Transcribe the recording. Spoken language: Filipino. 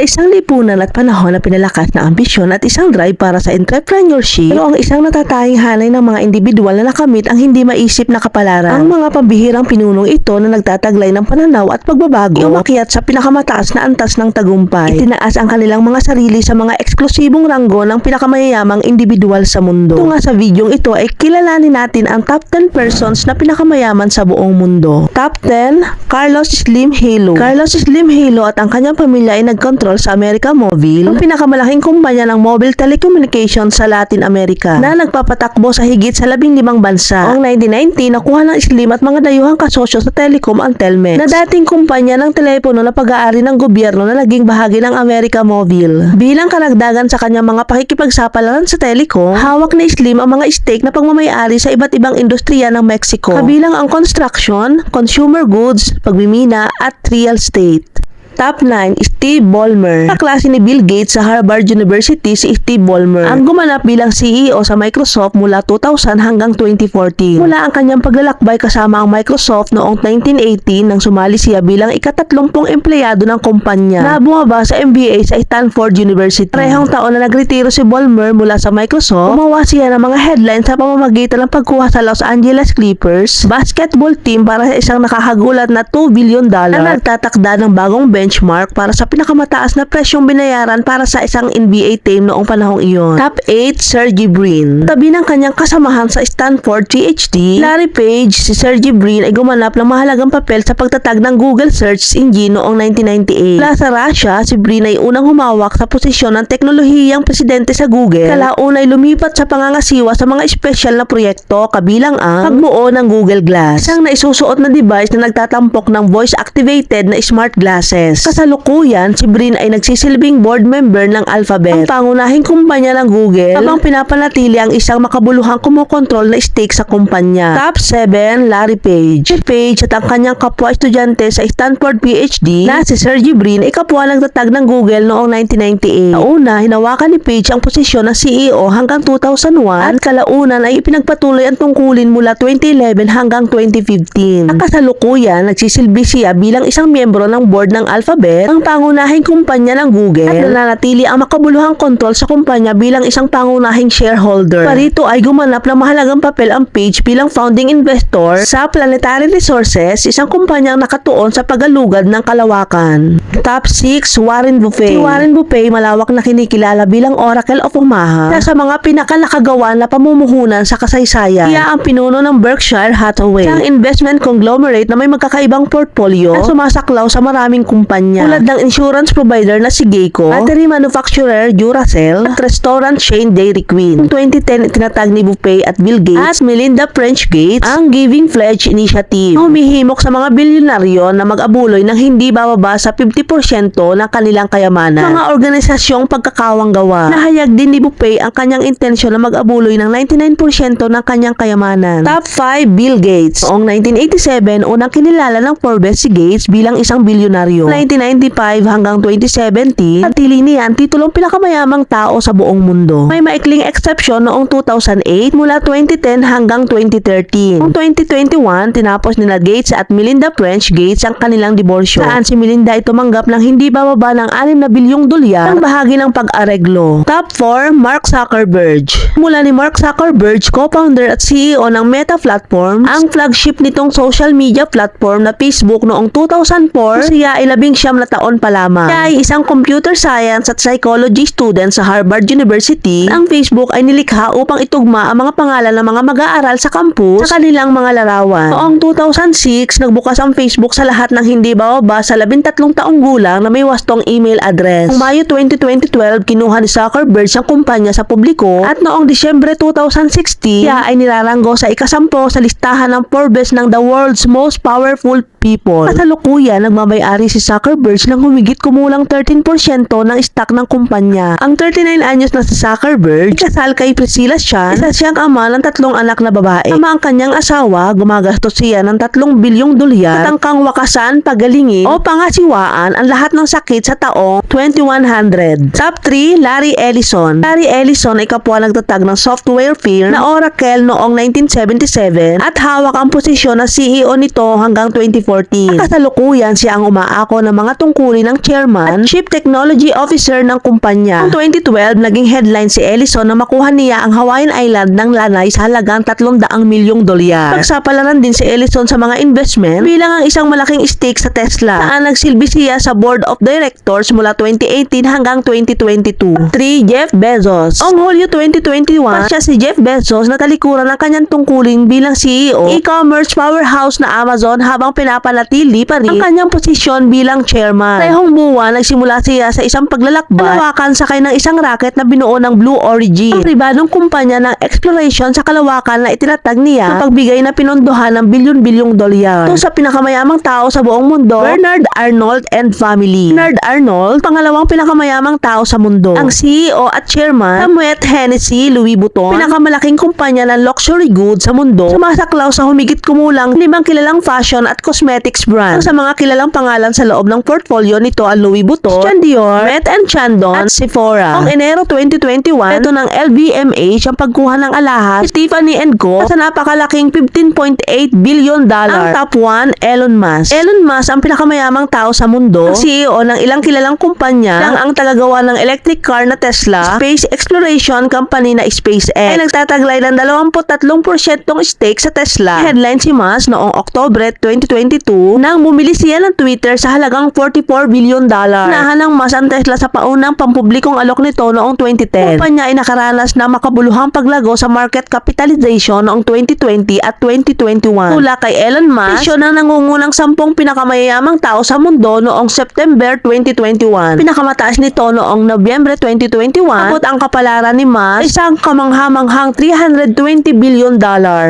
Sa isang lipunan at panahon na pinalakas na ambisyon at isang drive para sa entrepreneurship, pero ang isang natatanging hanay ng mga individual na nakamit ang hindi maisip na kapalaran. Ang mga pambihirang pinunong ito na nagtataglay ng pananaw at pagbabago, umakyat sa pinakamataas na antas ng tagumpay. Itinaas ang kanilang mga sarili sa mga eksklusibong ranggo ng pinakamayayamang individual sa mundo. Ito nga sa videong ito ay kilalanin natin ang top 10 persons na pinakamayaman sa buong mundo. Top 10, Carlos Slim Halo. Carlos Slim Halo at ang kanyang pamilya ay nagkontrol sa America Mobile, ang pinakamalaking kumpanya ng mobile telecommunications sa Latin America na nagpapatakbo sa higit sa labing limang bansa. Noong 1990, nakuha ng Slim at mga dayuhang kasosyo sa Telecom ang Telmex na dating kumpanya ng telepono na pag-aari ng gobyerno na naging bahagi ng America Mobile. Bilang karagdagan sa kanyang mga pakikipagsapalaran sa Telecom, hawak ni Slim ang mga stake na pagmamayari sa iba't ibang industriya ng Mexico, kabilang ang construction, consumer goods, pagmimina at real estate. Top 9, Steve Ballmer. Kaklase ni Bill Gates sa Harvard University si Steve Ballmer. Ang gumanap bilang CEO sa Microsoft mula 2000 hanggang 2014. Mula ang kanyang paglalakbay kasama ang Microsoft noong 1980 nang sumali siya bilang ikatatlumpong empleyado ng kumpanya na bumaba sa MBA sa Stanford University. Parehong taon na nagretiro si Ballmer mula sa Microsoft, gumawa siya ng mga headlines sa pamamagitan ng pagkuha sa Los Angeles Clippers basketball team para sa isang nakakagulat na 2 billion dollar na nagtatakda ng bagong benchmark para sa pinakamataas na presyong binayaran para sa isang NBA team noong panahong iyon. Top 8, Sergey Brin. Tabi ng kanyang kasamahan sa Stanford PhD, Larry Page, si Sergey Brin ay gumanap ng mahalagang papel sa pagtatag ng Google Search Engine noong 1998. Mula sa Russia, si Brin ay unang humawak sa posisyon ng teknolohiyang presidente sa Google. Kalaun ay lumipat sa pangangasiwa sa mga espesyal na proyekto kabilang ang pagbuo ng Google Glass, isang naisusuot na device na nagtatampok ng voice-activated na smart glasses. Kasalukuyan, si Brin ay nagsisilbing board member ng Alphabet, ang pangunahing kumpanya ng Google, habang pinapanatili ang isang makabuluhang kumokontrol na stake sa kumpanya. Top 7, Larry Page. Si Page at ang kanyang kapwa estudyante sa Stanford PhD na si Sergey Brin ay kapwa nagtatag ng Google noong 1998. Nauna, hinawakan ni Page ang posisyon ng CEO hanggang 2001 at kalaunan ay ipinagpatuloy ang tungkulin mula 2011 hanggang 2015. Ang kasalukuyan, nagsisilbi siya bilang isang miyembro ng board ng Alphabet, ang pangunahing kumpanya ng Google, at nananatili ang makabuluhang kontrol sa kumpanya bilang isang pangunahing shareholder. Parito ay gumanap ng mahalagang papel ang Page bilang founding investor sa Planetary Resources, isang kumpanyang nakatuon sa pagalugad ng kalawakan. Top 6, Warren Buffett. Si Warren Buffett malawak na kinikilala bilang Oracle of Omaha na sa mga pinakalakagawa na pamumuhunan sa kasaysayan. Siya ang pinuno ng Berkshire Hathaway, isang investment conglomerate na may magkakaibang portfolio na sumasaklaw sa maraming kumpanya. Tulad ng insurance provider na si Geico, battery manufacturer Duracell, at restaurant chain Dairy Queen. Noong 2010, itinatag ni Buffett at Bill Gates at Melinda French Gates ang Giving Pledge Initiative na humihimok sa mga bilyonaryo na mag-abuloy ng hindi bababa sa 50% ng kanilang kayamanan. Mga organisasyong pagkakawang gawa. Nahayag din ni Buffett ang kanyang intensyon na mag-abuloy ng 99% ng kanyang kayamanan. Top 5, Bill Gates. Noong 1987, unang kinilala ng Forbes si Gates bilang isang bilyonaryo. 1995 hanggang 2017, natili niya ang titulong pinakamayamang tao sa buong mundo. May maikling exception noong 2008 mula 2010 hanggang 2013. Noong 2021, tinapos nila Gates at Melinda French Gates ang kanilang diborsyo. Saan si Melinda ay tumanggap ng hindi bababa ng 6 na bilyong dolyar ang bahagi ng pag-areglo. Top 4, Mark Zuckerberg. Mula ni Mark Zuckerberg, co-founder at CEO ng Meta Platforms, ang flagship nitong social media platform na Facebook noong 2004, siya ay labing siyam na taon pa lamang. Siya ay isang computer science at psychology student sa Harvard University. Ang Facebook ay nilikha upang itugma ang mga pangalan ng mga mag-aaral sa campus sa kanilang mga larawan. Noong 2006, nagbukas ang Facebook sa lahat ng hindi bababa sa 13 taong gulang na may wastong email address. Noong Mayo 2012, kinuha ni Zuckerberg ang kumpanya sa publiko at noong Disyembre 2016, siya ay nilaranggo sa ikasampo sa listahan ng Forbes ng the world's most powerful people. Kasalukuyan, nagmamayari si Zuckerberg ng humigit kumulang 13% ng stock ng kumpanya. Ang 39 anyos na si Zuckerberg, kasal kay Priscilla Chan, isa siyang ama ng tatlong anak na babae. Ama ang kanyang asawa, gumagastos siya ng 3 bilyong dolyar at wakasan, pagalingin o pangasiwaan ang lahat ng sakit sa taong 2100. Top 3, Larry Ellison. Larry Ellison ay kapwa nagtatag ng software firm na Oracle noong 1977 at hawak ang posisyon na CEO nito hanggang 2014. Ang kasalukuyan siya ang umaako na ng mga tungkulin ng chairman at chief technology officer ng kumpanya. Noong 2012, naging headline si Ellison na makuha niya ang Hawaiian Island ng lanay sa halagang 300 milyong dolyar. Pagsapalaran din si Ellison sa mga investment bilang ang isang malaking stake sa Tesla saan nagsilbi siya sa board of directors mula 2018 hanggang 2022. 3. Jeff Bezos Noong Hulyo 2021, siya si Jeff Bezos na talikuran ng kanyang tungkulin bilang CEO e-commerce powerhouse na Amazon habang pinapanatili pa rin ang kanyang posisyon bilang chairman. Parehong buwan, nagsimula siya sa isang paglalakbay kalawakan sakay ng isang rocket na binuo ng Blue Origin. Ang pribadong kumpanya ng exploration sa kalawakan na itinatag niya sa pagbigay na pinondohan ng bilyon-bilyong dolyar. Ito sa pinakamayamang tao sa buong mundo, Bernard Arnold and family. Bernard Arnold, pangalawang pinakamayamang tao sa mundo. Ang CEO at chairman ng Moet Hennessy Louis Vuitton, pinakamalaking kumpanya ng luxury goods sa mundo, sumasaklaw sa humigit kumulang limang kilalang fashion at cosmetics brand. Sa mga kilalang pangalan sa loob ng portfolio nito ang Louis Vuitton, Christian Dior, Met and Chandon, at Sephora. Noong Enero 2021, ito ng LVMH ang pagkuha ng alahas si Tiffany Co. sa napakalaking 15.8 billion dollar. Ang top 1, Elon Musk. Elon Musk ang pinakamayamang tao sa mundo, ang CEO ng ilang kilalang kumpanya, lang ang tagagawa ng electric car na Tesla, space exploration company na SpaceX, ay nagtataglay ng 23% stake sa Tesla. Headline si Musk noong Oktobre 2022 nang bumili siya ng Twitter sa halagang 44 billion dollar. Nahan ng Musk ang Tesla sa paunang pampublikong alok nito noong 2010. Kumpanya ay nakaranas na makabuluhang paglago sa market capitalization noong 2020 at 2021. Mula kay Elon Musk, siya na nangungunang sampung pinakamayayamang tao sa mundo noong September 2021. Pinakamataas nito noong Nobyembre 2021, abot ang kapalaran ni Musk isang kamanghamanghang 320 billion dollar.